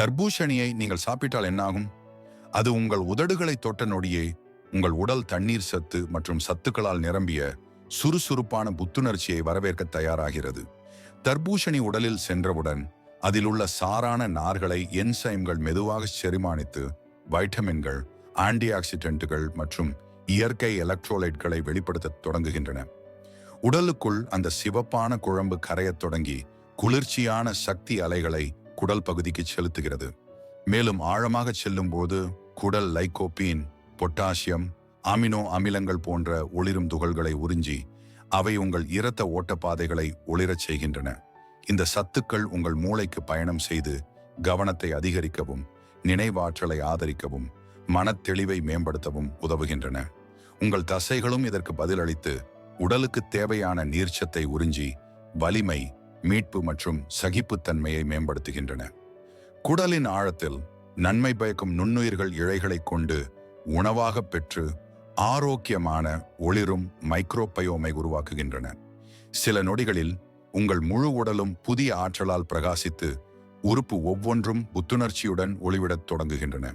தர்பூஷணியை நீங்கள் சாப்பிட்டால் என்னாகும்? அது உங்கள் உதடுகளை தொட்ட நொடியே உங்கள் உடல் தண்ணீர் சத்து மற்றும் சத்துக்களால் நிரம்பிய சுறுசுறுப்பான புத்துணர்ச்சியை வரவேற்க தயாராகிறது. தர்பூஷணி உடலில் சென்றவுடன் அதில் உள்ள சாரான நார்களை என்சைம்கள் மெதுவாக செரிமானித்து வைட்டமின்கள் ஆன்டி ஆக்சிடென்ட்டுகள் மற்றும் இயற்கை எலக்ட்ரோலைட்களை வெளிப்படுத்த தொடங்குகின்றன. உடலுக்குள் அந்த சிவப்பான குழம்பு கரையத் தொடங்கி குளிர்ச்சியான சக்தி அலைகளை குடல் பகுதிக்கு செலுத்துகிறது. மேலும் ஆழமாக செல்லும் போது குடல் லைகோபீன் பொட்டாசியம் அமினோ அமிலங்கள் போன்ற ஒளிரும் துகள்களை உறிஞ்சி அவை உங்கள் இரத்த ஓட்டப்பாதைகளை ஒளிரச் செய்கின்றன. இந்த சத்துக்கள் உங்கள் மூளைக்கு பயணம் செய்து கவனத்தை அதிகரிக்கவும் நினைவாற்றலை ஆதரிக்கவும் மனத்தெளிவை மேம்படுத்தவும் உதவுகின்றன. உங்கள் தசைகளும் இதற்கு பதிலளித்து உடலுக்கு தேவையான நீர்ச்சத்தை உறிஞ்சி வலிமை மீட்பு மற்றும் சகிப்புத்தன்மையை மேம்படுத்துகின்றன. குடலின் ஆழத்தில் நன்மை பயக்கும் நுண்ணுயிர்கள் இழைகளைக் கொண்டு உணவாக பெற்று ஆரோக்கியமான ஒளிரும் மைக்ரோபயோமை உருவாக்குகின்றன. சில நொடிகளில் உங்கள் முழு உடலும் புதிய ஆற்றலால் பிரகாசித்து உறுப்பு ஒவ்வொன்றும் புத்துணர்ச்சியுடன் ஒளிவிடத் தொடங்குகின்றன.